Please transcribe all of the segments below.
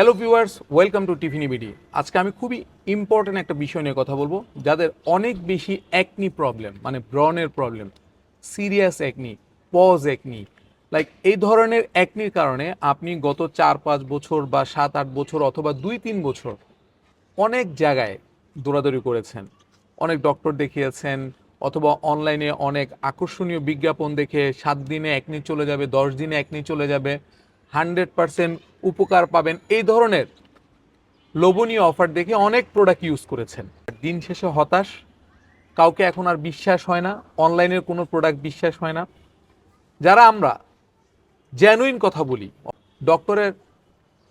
Hello viewers welcome to Tiffany BD আজকে আমি খুবই ইম্পর্টেন্ট একটা বিষয় নিয়ে কথা বলব, যাদের অনেক বেশি একনি প্রবলেম মানে ব্রনের প্রবলেম সিরিয়াস একনি পজ একনি লাইক এই ধরনের একনির কারণে আপনি গত চার, পাঁচ বছর বা সাত, আট বছর অথবা দুই, তিন বছর অনেক জায়গায় দৌড়াদৌড়ি করেছেন। অনেক ডক্টর দেখিয়েছেন, অথবা অনলাইনে অনেক আকর্ষণীয় বিজ্ঞাপন দেখে সাত দিনে একনি চলে যাবে, দশ দিনে একনি চলে যাবে। হান্ড্রেড পার্সেন্ট উপকার পাবেন। এই ধরনের লোভনীয় অফার দেখে অনেক প্রোডাক্ট ইউজ করেছেন। দিন শেষে হতাশ, কাউকে এখন আর বিশ্বাস হয় না অনলাইনের কোনো প্রোডাক্ট বিশ্বাস হয় না। যারা আমরা জেনুইন কথা বলি ডক্টরের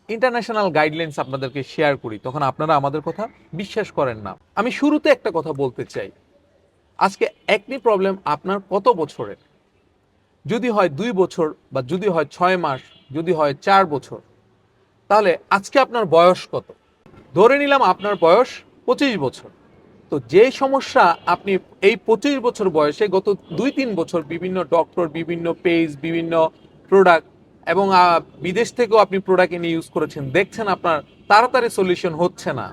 ইন্টারন্যাশনাল গাইডলাইন্স আপনাদেরকে শেয়ার করি, তখন আপনারা আমাদের কথা বিশ্বাস করেন না। আমি শুরুতে একটা কথা বলতে চাই। আজকে একনি প্রবলেম আপনার কত বছরের? যদি হয় দুই বছর বা যদি হয় ছয় মাস, যদি হয় চার বছর, তাহলে আজকে আপনার বয়স কত? ধরে নিলাম আপনার বয়স পঁচিশ বছর। তো যে সমস্যা আপনি এই পঁচিশ বছর বয়সে গত দুই তিন বছর বিভিন্ন ডক্টর বিভিন্ন পেজ বিভিন্ন প্রোডাক্ট এবং বিদেশ থেকেও আপনি প্রোডাক্ট এনে ইউজ করেছেন, দেখছেন আপনার তাড়াতাড়ি সলিউশন হচ্ছে না,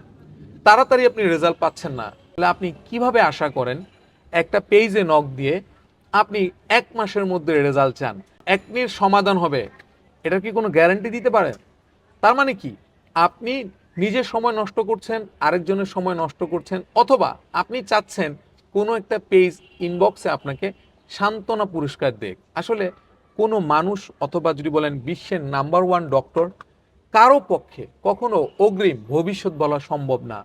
তাড়াতাড়ি আপনি রেজাল্ট পাচ্ছেন না, তাহলে আপনি কীভাবে আশা করেন? একটা পেজে নক দিয়ে আপনি এক মাসের মধ্যে রেজাল্ট চান। এক একনির সমাধান হবে। এটা কি কোনো গ্যারান্টি দিতে পারেন তার মানে কি? আপনি নিজের সময় নষ্ট করছেন, আরেকজনের সময় নষ্ট করছেন, অথবা আপনি চাচ্ছেন কোনো একটা পেজ ইনবক্সে আপনাকে সান্ত্বনা পুরস্কার দেখ আসলে কোনো মানুষ অথবা যদি বলেন বিশ্বের নাম্বার ওয়ান ডক্টর কারও পক্ষে কখনো অগ্রিম ভবিষ্যৎ বলা সম্ভব না।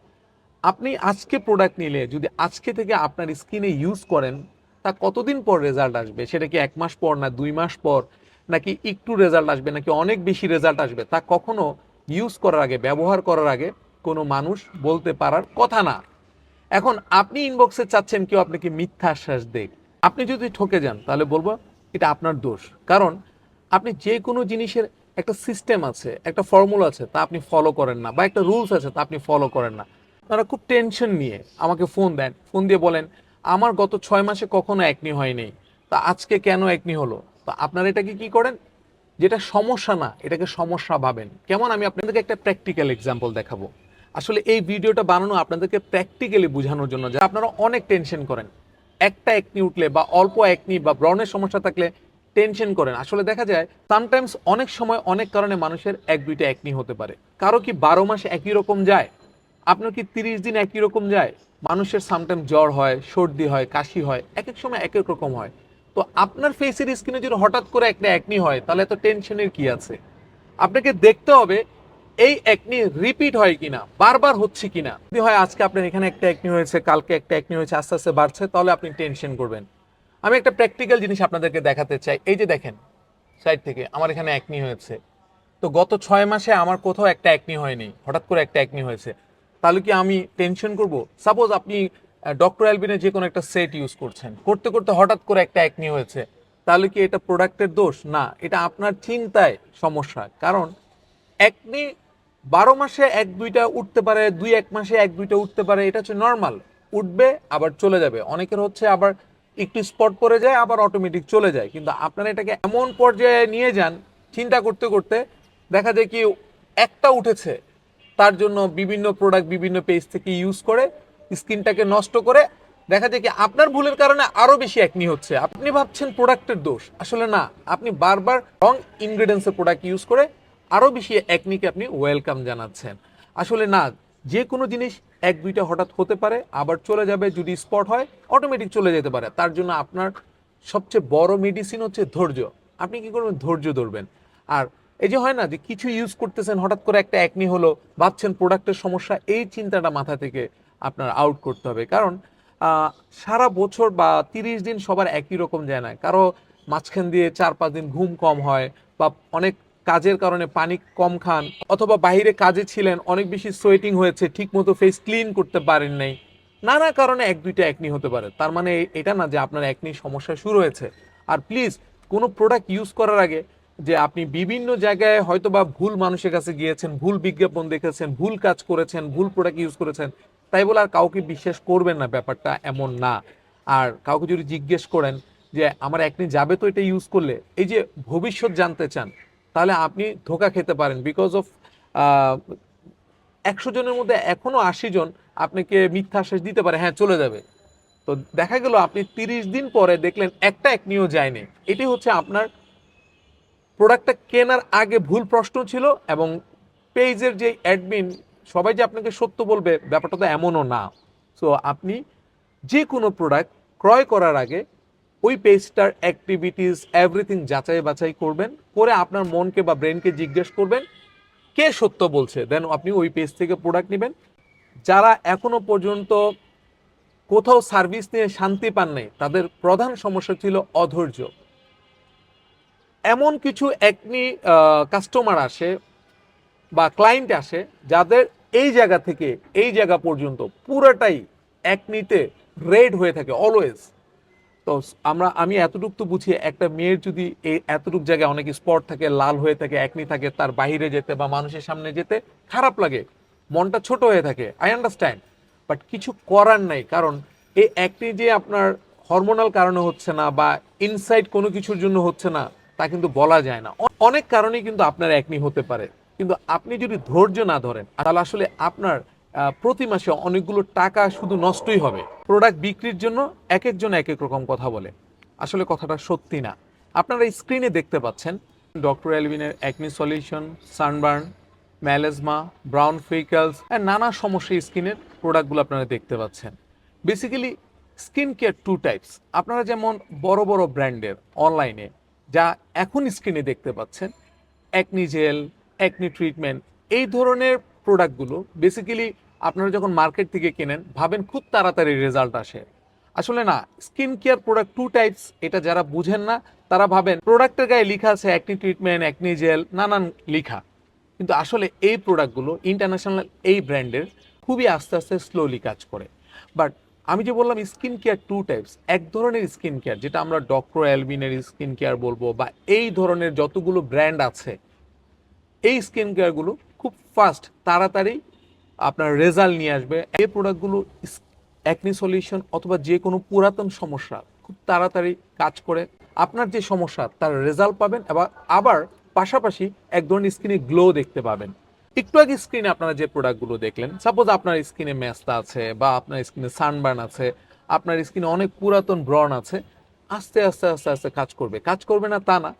আপনি আজকে প্রোডাক্ট নিলে, যদি আজকে থেকে আপনার স্কিনে ইউজ করেন তা কতদিন পর রেজাল্ট আসবে? সেটা কি এক মাস পর না দুই মাস পর? নাকি একটু রেজাল্ট আসবে? নাকি অনেক বেশি রেজাল্ট আসবে? তা কখনো ইউজ করার আগে, ব্যবহার করার আগে কোনো মানুষ বলতে পারার কথা না। এখন আপনি ইনবক্সে চাচ্ছেন কেউ আপনাকে মিথ্যা আশ্বাস দেখ আপনি যদি ঠকে যান, তাহলে বলব এটা আপনার দোষ। কারণ আপনি যে কোনো জিনিসের একটা সিস্টেম আছে, একটা ফর্মুলা আছে, তা আপনি ফলো করেন না। বা একটা রুলস আছে, তা আপনি ফলো করেন না। তারা খুব টেনশন নিয়ে আমাকে ফোন দেন। ফোন দিয়ে বলেন আমার গত ছয় মাসে কখনো একনি হয়নি। তা আজকে কেন একনি হলো? তা আপনারা এটাকে কি করেন? যেটা সমস্যা না, এটাকে সমস্যা ভাবেন। কেমন? আমি আপনাদেরকে একটা প্র্যাকটিক্যাল এক্সাম্পল দেখাবো। আসলে এই ভিডিওটা বানানো আপনাদেরকে প্র্যাকটিক্যালি বোঝানোর জন্য যে আপনারা অনেক টেনশন করেন। একটা একনি উঠলে বা অল্প একনি বা ব্রণের সমস্যা থাকলে টেনশন করেন। আসলে দেখা যায় সামটাইমস অনেক সময় অনেক কারণে মানুষের এক, দুইটা একনি হতে পারে। কারও কি বারো মাস একই রকম যায়? আপনার কি তিরিশ দিন একই রকম যায়? মানুষের সামটাইম জ্বর হয়, সর্দি হয়, কাশি হয় এক এক সময় এক এক রকম হয়। তো আপনার ফেসের স্কিনে যদি হঠাৎ করে একটা একনি হয়, তাহলে এত টেনশনের কি আছে? আপনাকে দেখতে হবে, এই একনি রিপিট হয় কিনা, বারবার হচ্ছে কিনা। যদি হয় আজকে আপনার এখানে একটা একনি হয়েছে, কালকে একটা একনি হয়েছে, আস্তে আস্তে বাড়ছে, তাহলে আপনি টেনশন করবেন। আমি একটা প্র্যাকটিক্যাল জিনিস আপনাদেরকে দেখাতে চাই। এই যে দেখেন সাইড থেকে আমার এখানে একনি হয়েছে। তো গত ছয় মাসে আমার কোথাও একটা একনি হয়নি, হঠাৎ করে একটা একনি হয়েছে। তাহলে কি আমি টেনশন করব? সাপোজ আপনি ডক্টর অ্যালবিনের যে কোনো একটা সেট ইউজ করছেন। করতে করতে হঠাৎ করে একটা একনি হয়েছে। তাহলে কি এটা প্রোডাক্টের দোষ? না, এটা আপনার চিন্তায় সমস্যা। কারণ একনি বারো মাসে এক দুইটা উঠতে পারে, দুই এক মাসে এক দুইটা উঠতে পারে, এটা হচ্ছে নর্মাল উঠবে, আবার চলে যাবে। অনেকের হচ্ছে আবার একটু স্পট পড়ে যায়, আবার অটোমেটিক চলে যায়। কিন্তু আপনারা এটাকে এমন পর্যায়ে নিয়ে যান, চিন্তা করতে করতে দেখা যায় কি একটা উঠেছে তার জন্য বিভিন্ন প্রোডাক্ট বিভিন্ন পেজ থেকে ইউজ করে স্কিনটাকে নষ্ট করে দেখা যায় কি আপনার ভুলের কারণে আরও বেশি একনি হচ্ছে। আপনি ভাবছেন প্রোডাক্টের দোষ। আসলে না, আপনি বারবার রং ইনগ্রেডিয়েন্টসের প্রোডাক্ট ইউজ করে আরও বেশি একনিকে আপনি ওয়েলকাম জানাচ্ছেন। আসলে না, যে কোনো জিনিস এক দুইটা হঠাৎ হতে পারে, আবার চলে যাবে, যদি স্পট হয় অটোমেটিক চলে যেতে পারে। তার জন্য আপনার সবচেয়ে বড় মেডিসিন হচ্ছে ধৈর্য। আপনি কি করবেন? ধৈর্য ধরবেন। আর এই যে হয় না যে কিছু ইউজ করতেছেন, হঠাৎ করে একটা একনি হলো, ভাবছেন প্রোডাক্টের সমস্যা, এই চিন্তাটা মাথা থেকে আপনার আউট করতে হবে। কারণ সারা বছর বা তিরিশ দিন সবার একই রকম যায় না। কারও মাঝখান দিয়ে চার পাঁচ দিন ঘুম কম হয় বা অনেক কাজের কারণে পানি কম খান অথবা বাইরে কাজে ছিলেন, অনেক বেশি সোয়েটিং হয়েছে ঠিক মতো ফেস ক্লিন করতে পারেন নাই। নানা কারণে এক দুইটা একনি হতে পারে। তার মানে এটা না যে আপনার একনি সমস্যা শুরু হয়েছে। আর প্লিজ কোনো প্রোডাক্ট ইউজ করার আগে যে আপনি বিভিন্ন জায়গায় হয়তো বা ভুল মানুষের কাছে গিয়েছেন, ভুল বিজ্ঞাপন দেখেছেন, ভুল কাজ করেছেন, ভুল প্রোডাক্ট ইউজ করেছেন, তাই বলে আর কাউকে বিশ্বাস করবেন না, ব্যাপারটা এমন না। আর কাউকে যদি জিজ্ঞেস করেন যে, আমার একনি যাবে তো এটা ইউজ করলে? এই যে ভবিষ্যৎ জানতে চান, তাহলে আপনি ধোকা খেতে পারেন। বিকজ অফ একশো জনের মধ্যে এখনও আশি জন আপনাকে মিথ্যা আশ্বাস দিতে পারে হ্যাঁ চলে যাবে। তো দেখা গেল আপনি তিরিশ দিন পরে দেখলেন একটা এক নিয়েও যায়নি। এটি হচ্ছে আপনার প্রোডাক্টটা কেনার আগে ভুল প্রশ্ন ছিল এবং পেজের যে অ্যাডমিন, সবাই যে আপনাকে সত্য বলবে, ব্যাপারটা তো এমনও না। সো আপনি যে কোনো প্রোডাক্ট ক্রয় করার আগে ওই পেজটার অ্যাক্টিভিটিস এভরিথিং যাচাই বাছাই করবেন, করে আপনার মনকে বা ব্রেনকে জিজ্ঞেস করবেন, কে সত্য বলছে? দেন আপনি ওই পেজ থেকে প্রোডাক্ট নেবেন। যারা এখনও পর্যন্ত কোথাও সার্ভিস নিয়ে শান্তি পান নাই তাদের প্রধান সমস্যা ছিল অধৈর্য। এমন কিছু একনি কাস্টমার আসে বা ক্লায়েন্ট আসে যাদের এই জায়গা থেকে, এই জায়গা পর্যন্ত পুরোটাই একনিতে রেড হয়ে থাকে অলওয়েজ তো আমরা, আমি এতটুক তো বুঝি, একটা মেয়ের যদি এই এতটুক জায়গায় অনেক স্পট থাকে, লাল হয়ে থাকে একনি থাকে, তার বাইরে যেতে বা মানুষের সামনে যেতে খারাপ লাগে, মনটা ছোট হয়ে থাকে আই আন্ডারস্ট্যান্ড বাট কিছু করার নাই, কারণ এই একনি যে আপনার হরমোনাল কারণে হচ্ছে না বা ইনসাইড কোনো কিছুর জন্য হচ্ছে না তা কিন্তু বলা যায় না। অনেক কারণেই কিন্তু আপনার একনি হতে পারে। কিন্তু আপনি যদি ধৈর্য না ধরেন, তাহলে আসলে আপনার প্রতি মাসে অনেকগুলো টাকা শুধু নষ্টই হবে। প্রোডাক্ট বিক্রির জন্য এক একজন এক এক রকম কথা বলে। আসলে কথাটা সত্যি না। আপনারা স্ক্রিনে দেখতে পাচ্ছেন doctor এলভিনের acne solution sunburn melasma brown freckles নানা সমস্যা স্কিনের প্রোডাক্টগুলো আপনারা দেখতে পাচ্ছেন। Basically skin care two types আপনারা যেমন বড় বড় ব্র্যান্ডের অনলাইনে যা এখন স্ক্রিনে দেখতে পাচ্ছেন অ্যাকনি জেল অ্যাকনি ট্রিটমেন্ট এই ধরনের প্রোডাক্টগুলো বেসিক্যালি আপনারা যখন মার্কেট থেকে কেনেন, ভাবেন খুব তাড়াতাড়ি রেজাল্ট আসে। আসলে না skin care product two types এটা যারা বুঝেন না, তারা ভাবেন প্রোডাক্টের গায়ে লেখা আছে অ্যাকনি ট্রিটমেন্ট অ্যাকনি জেল নানান লেখা। কিন্তু আসলে এই প্রোডাক্টগুলো ইন্টারন্যাশনাল এই ব্র্যান্ডের খুবই আস্তে আস্তে স্লোলি কাজ করে। বাট আমি যে বললাম স্কিন কেয়ার টু টাইপস এক ধরনের স্কিন কেয়ার যেটা আমরা ডক্টর অ্যালবিনের স্কিন কেয়ার বলব বা এই ধরনের যতগুলো ব্র্যান্ড আছে, এই স্কিন কেয়ারগুলো খুব ফাস্ট তাড়াতাড়ি আপনার রেজাল্ট নিয়ে আসবে। এই প্রোডাক্টগুলো অ্যাকনি সলিউশন অথবা যে কোনো পুরাতন সমস্যা খুব তাড়াতাড়ি কাজ করে। আপনার যে সমস্যা, তার রেজাল্ট পাবেন এবং আবার পাশাপাশি এক ধরনের স্কিনে গ্লো দেখতে পাবেন। একটু আগে স্ক্রিনে আপনারা যে প্রোডাক্টগুলো দেখলেন সাপোজ আপনার স্কিনে ম্যাস্তা আছে বা আপনার স্কিনে সানবার্ন আছে, আপনার স্কিনে অনেক পুরাতন ব্রণ আছে, আস্তে আস্তে আস্তে আস্তে কাজ করবে। কাজ করবে না তা না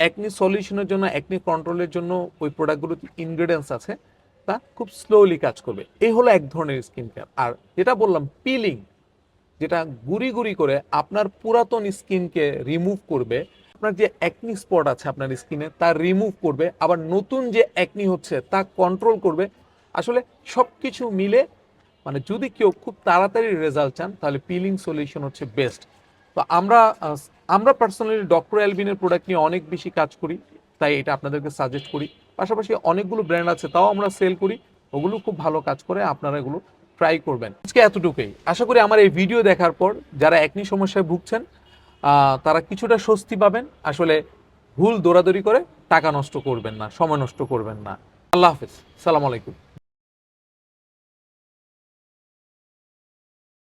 একনি সলিউশনের জন্য একনি কন্ট্রোলের জন্য ওই প্রোডাক্টগুলোতে ইনগ্রেডিয়েন্টস আছে, তা খুব স্লোলি কাজ করবে। এই হলো এক ধরনের স্কিন কেয়ার আর যেটা বললাম পিলিং যেটা গুড়ি গুড়ি করে আপনার পুরাতন স্কিনকে রিমুভ করবে আপনার যে একনি স্পট আছে আপনার স্কিনে তা রিমুভ করবে, আবার নতুন যে একনি হচ্ছে, তা কন্ট্রোল করবে। আসলে সব কিছু মিলে মানে যদি কেউ খুব তাড়াতাড়ি রেজাল্ট চান, তাহলে পিলিং সলিউশন হচ্ছে বেস্ট তো আমরা আমরা পার্সোনালি ডক্টর অ্যালবিনের প্রোডাক্ট নিয়ে অনেক বেশি কাজ করি, তাই এটা আপনাদেরকে সাজেস্ট করি। পাশাপাশি অনেকগুলো ব্র্যান্ড আছে, তাও আমরা সেল করি, ওগুলো খুব ভালো কাজ করে আপনারা এগুলো ট্রাই করবেন। আজকে এতটুকুই। আশা করি আমার এই ভিডিও দেখার পর, যারা একনি সমস্যায় ভুগছেন তারা কিছুটা স্বস্তি পাবেন। আসলে ভুল দৌড়াদৌড়ি করে টাকা নষ্ট করবেন না, সময় নষ্ট করবেন না। আল্লাহ হাফিজ। সালাম আলাইকুম।